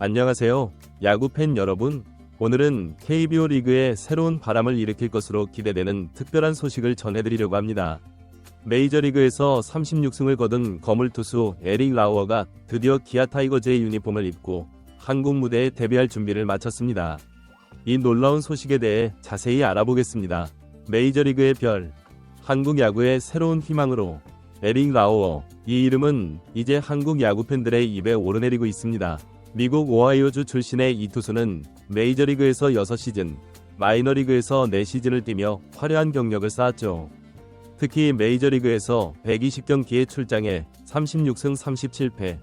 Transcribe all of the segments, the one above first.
안녕하세요. 야구 팬 여러분. 오늘은 KBO 리그에 새로운 바람을 일으킬 것으로 기대되는 특별한 소식을 전해드리려고 합니다. 메이저리그에서 36승을 거둔 거물 투수 에릭 라우어가 드디어 기아 타이거즈의 유니폼을 입고 한국 무대에 데뷔할 준비를 마쳤습니다. 이 놀라운 소식에 대해 자세히 알아보겠습니다. 메이저리그의 별, 한국 야구의 새로운 희망으로 에릭 라우어. 이 이름은 이제 한국 야구 팬들의 입에 오르내리고 있습니다. 미국 오하이오주 출신의 이 투수는 메이저리그에서 6시즌, 마이너리그에서 4시즌을 뛰며 화려한 경력을 쌓았죠. 특히 메이저리그에서 120경기에 출장해 36승 37패,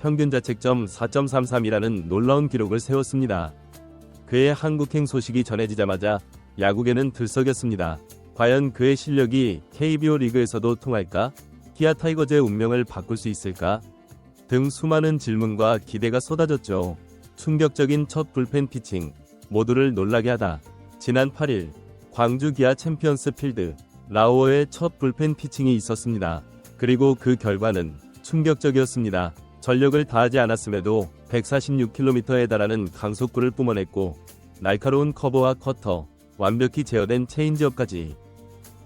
평균 자책점 4.33이라는 놀라운 기록을 세웠습니다. 그의 한국행 소식이 전해지자마자 야구계는 들썩였습니다. 과연 그의 실력이 KBO 리그에서도 통할까? 기아 타이거즈의 운명을 바꿀 수 있을까? 등 수많은 질문과 기대가 쏟아졌죠. 충격적인 첫 불펜 피칭, 모두를 놀라게 하다. 지난 8일 광주 기아 챔피언스 필드 라오어의 첫 불펜 피칭이 있었습니다. 그리고 그 결과는 충격적이었습니다. 전력을 다하지 않았음에도 146km에 달하는 강속구를 뿜어냈고 날카로운 커버와 커터, 완벽히 제어된 체인지업까지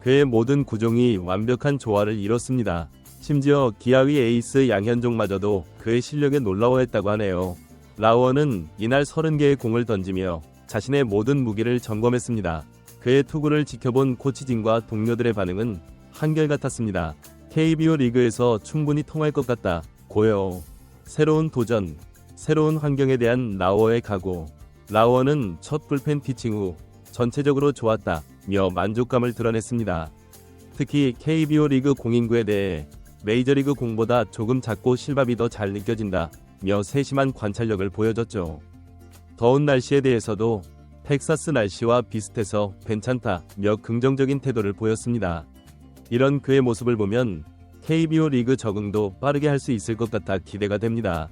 그의 모든 구종이 완벽한 조화를 이뤘습니다. 심지어 기아위 에이스 양현종마저도 그의 실력에 놀라워했다고 하네요. 라우어는 이날 30개의 공을 던지며 자신의 모든 무기를 점검했습니다. 그의 투구를 지켜본 코치진과 동료들의 반응은 한결같았습니다. KBO 리그에서 충분히 통할 것 같다. 고요. 새로운 도전, 새로운 환경에 대한 라우어의 각오. 라우어는 첫 불펜 피칭 후 전체적으로 좋았다. 며 만족감을 드러냈습니다. 특히 KBO 리그 공인구에 대해 메이저리그 공보다 조금 작고 실밥이 더 잘 느껴진다. 며 세심한 관찰력을 보여줬죠. 더운 날씨에 대해서도 텍사스 날씨와 비슷해서 괜찮다. 며 긍정적인 태도를 보였습니다. 이런 그의 모습을 보면 KBO 리그 적응도 빠르게 할 수 있을 것 같아 기대가 됩니다.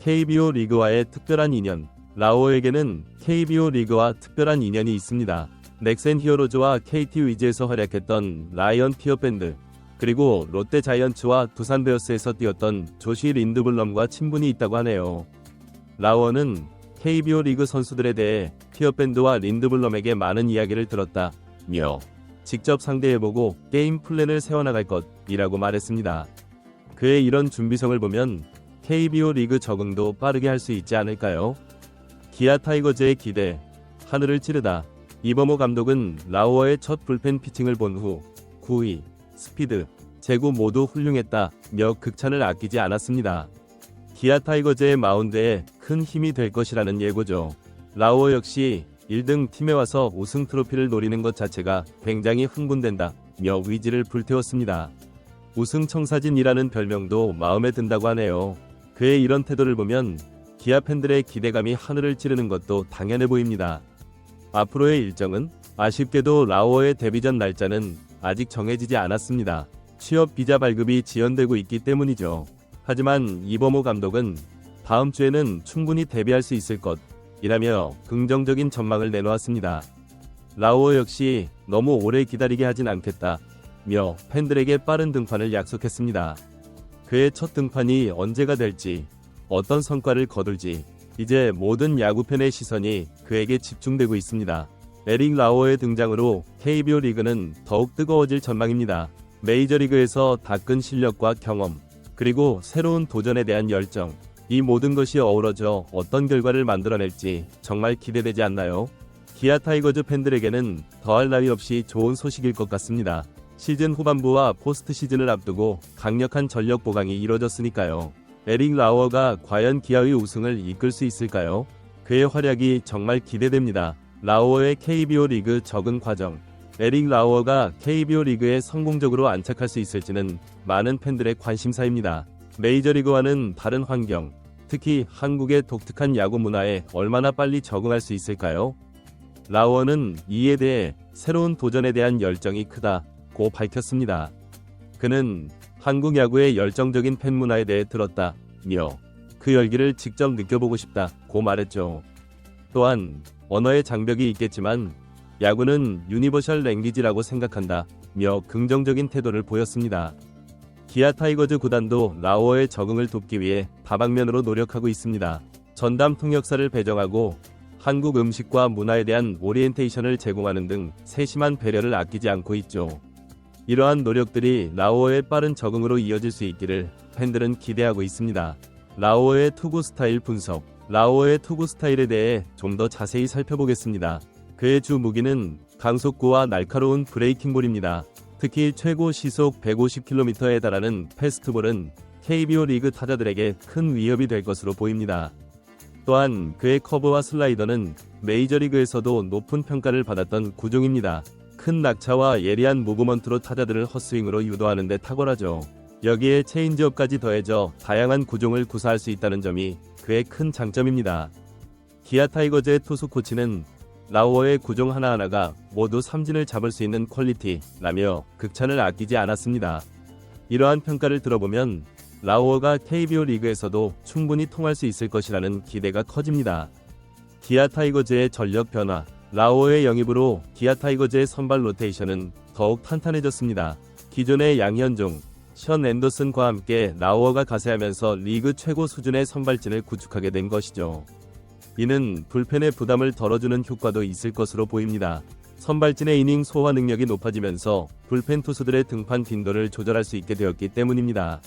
KBO 리그와의 특별한 인연. 라오에게는 KBO 리그와 특별한 인연이 있습니다. 넥센 히어로즈와 KT 위즈에서 활약했던 라이언 피어 밴드, 그리고 롯데 자이언츠와 두산 베어스에서 뛰었던 조시 린드블럼과 친분이 있다고 하네요. 라워는 KBO 리그 선수들에 대해 피어 밴드와 린드블럼에게 많은 이야기를 들었다며 직접 상대해보고 게임 플랜을 세워나갈 것이라고 말했습니다. 그의 이런 준비성을 보면 KBO 리그 적응도 빠르게 할 수 있지 않을까요? 기아 타이거즈의 기대, 하늘을 찌르다. 이범호 감독은 라우어의 첫 불펜 피칭을 본 후 9위, 스피드, 제구 모두 훌륭했다며 극찬을 아끼지 않았습니다. 기아 타이거즈의 마운드에 큰 힘이 될 것이라는 예고죠. 라우어 역시 1등 팀에 와서 우승 트로피를 노리는 것 자체가 굉장히 흥분된다며 위지를 불태웠습니다. 우승 청사진이라는 별명도 마음에 든다고 하네요. 그의 이런 태도를 보면 기아 팬들의 기대감이 하늘을 찌르는 것도 당연해 보입니다. 앞으로의 일정은 아쉽게도 라오어의 데뷔전 날짜는 아직 정해지지 않았습니다. 취업 비자 발급이 지연되고 있기 때문이죠. 하지만 이범호 감독은 다음 주에는 충분히 데뷔할 수 있을 것이라며 긍정적인 전망을 내놓았습니다. 라오어 역시 너무 오래 기다리게 하진 않겠다 며 팬들에게 빠른 등판을 약속했습니다. 그의 첫 등판이 언제가 될지, 어떤 성과를 거둘지, 이제 모든 야구팬의 시선이 그에게 집중되고 있습니다. 에릭 라오어의 등장으로 KBO 리그는 더욱 뜨거워질 전망입니다. 메이저리그에서 닦은 실력과 경험, 그리고 새로운 도전에 대한 열정, 이 모든 것이 어우러져 어떤 결과를 만들어낼지 정말 기대되지 않나요? 기아 타이거즈 팬들에게는 더할 나위 없이 좋은 소식일 것 같습니다. 시즌 후반부와 포스트 시즌을 앞두고 강력한 전력 보강이 이뤄졌으니까요. 에릭 라우어가 과연 기아의 우승을 이끌 수 있을까요? 그의 활약이 정말 기대됩니다. 라우어의 KBO 리그 적응 과정. 에릭 라우어가 KBO 리그에 성공적으로 안착할 수 있을지는 많은 팬들의 관심사입니다. 메이저리그와는 다른 환경, 특히 한국의 독특한 야구 문화에 얼마나 빨리 적응할 수 있을까요? 라우어는 이에 대해 새로운 도전에 대한 열정이 크다고 밝혔습니다. 그는 한국 야구의 열정적인 팬 문화에 대해 들었다며 그 열기를 직접 느껴보고 싶다고 말했죠. 또한 언어의 장벽이 있겠지만 야구는 유니버셜 랭귀지라고 생각한다 며 긍정적인 태도를 보였습니다. 기아 타이거즈 구단도 라오어의 적응을 돕기 위해 다방면으로 노력하고 있습니다. 전담 통역사를 배정하고 한국 음식과 문화에 대한 오리엔테이션을 제공하는 등 세심한 배려를 아끼지 않고 있죠. 이러한 노력들이 라오어의 빠른 적응으로 이어질 수 있기를 팬들은 기대하고 있습니다. 라오어의 투구 스타일 분석. 라오어의 투구 스타일에 대해 좀 더 자세히 살펴보겠습니다. 그의 주 무기는 강속구와 날카로운 브레이킹볼입니다. 특히 최고 시속 150km에 달하는 패스트볼은 KBO 리그 타자들에게 큰 위협이 될 것으로 보입니다. 또한 그의 커브와 슬라이더는 메이저리그에서도 높은 평가를 받았던 구종입니다. 큰 낙차와 예리한 무브먼트로 타자들을 헛스윙으로 유도하는 데 탁월하죠. 여기에 체인지업까지 더해져 다양한 구종을 구사할 수 있다는 점이 그의 큰 장점입니다. 기아 타이거즈의 투수 코치는 라오어의 구종 하나하나가 모두 삼진을 잡을 수 있는 퀄리티라며 극찬을 아끼지 않았습니다. 이러한 평가를 들어보면 라오어가 KBO 리그에서도 충분히 통할 수 있을 것이라는 기대가 커집니다. 기아 타이거즈의 전력 변화, 라오어의 영입으로 기아 타이거즈의 선발 로테이션은 더욱 탄탄해졌습니다. 기존의 양현종, 션 앤더슨과 함께 라오어가 가세하면서 리그 최고 수준의 선발진을 구축하게 된 것이죠. 이는 불펜의 부담을 덜어주는 효과도 있을 것으로 보입니다. 선발진의 이닝 소화 능력이 높아지면서 불펜 투수들의 등판 빈도를 조절할 수 있게 되었기 때문입니다.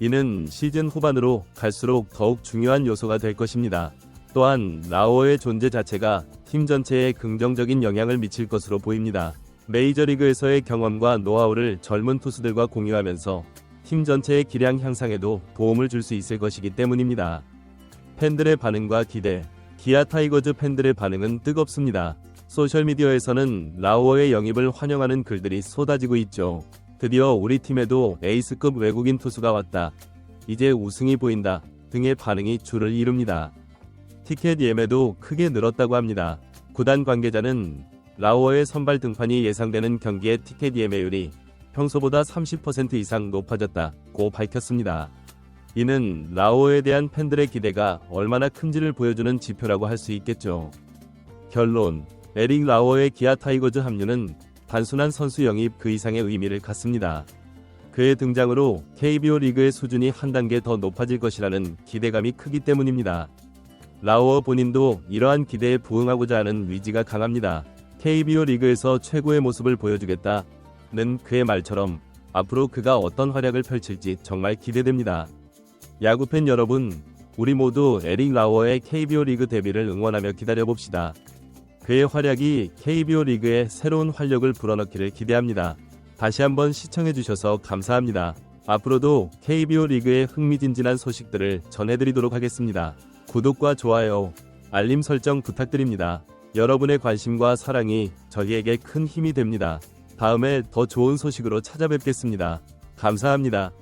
이는 시즌 후반으로 갈수록 더욱 중요한 요소가 될 것입니다. 또한 라오어의 존재 자체가 팀 전체에 긍정적인 영향을 미칠 것으로 보입니다. 메이저리그에서의 경험과 노하우를 젊은 투수들과 공유하면서 팀 전체의 기량 향상에도 도움을 줄 수 있을 것이기 때문입니다. 팬들의 반응과 기대, 기아 타이거즈 팬들의 반응은 뜨겁습니다. 소셜미디어에서는 라오어의 영입을 환영하는 글들이 쏟아지고 있죠. 드디어 우리 팀에도 에이스급 외국인 투수가 왔다. 이제 우승이 보인다. 등의 반응이 줄을 이룹니다. 티켓 예매도 크게 늘었다고 합니다. 구단 관계자는 라오어의 선발 등판이 예상되는 경기의 티켓 예매율이 평소보다 30% 이상 높아졌다고 밝혔습니다. 이는 라오어에 대한 팬들의 기대가 얼마나 큰지를 보여주는 지표라고 할 수 있겠죠. 결론 에릭 라오어의 기아 타이거즈 합류는 단순한 선수 영입 그 이상의 의미를 갖습니다. 그의 등장으로 KBO 리그의 수준이 한 단계 더 높아질 것이라는 기대감이 크기 때문입니다. 라오어 본인도 이러한 기대에 부응하고자 하는 의지가 강합니다. KBO 리그에서 최고의 모습을 보여주겠다는 그의 말처럼 앞으로 그가 어떤 활약을 펼칠지 정말 기대됩니다. 야구팬 여러분, 우리 모두 에릭 라오어의 KBO 리그 데뷔를 응원하며 기다려봅시다. 그의 활약이 KBO 리그에 새로운 활력을 불어넣기를 기대합니다. 다시 한번 시청해주셔서 감사합니다. 앞으로도 KBO 리그의 흥미진진한 소식들을 전해드리도록 하겠습니다. 구독과 좋아요, 알림 설정 부탁드립니다. 여러분의 관심과 사랑이 저희에게 큰 힘이 됩니다. 다음에 더 좋은 소식으로 찾아뵙겠습니다. 감사합니다.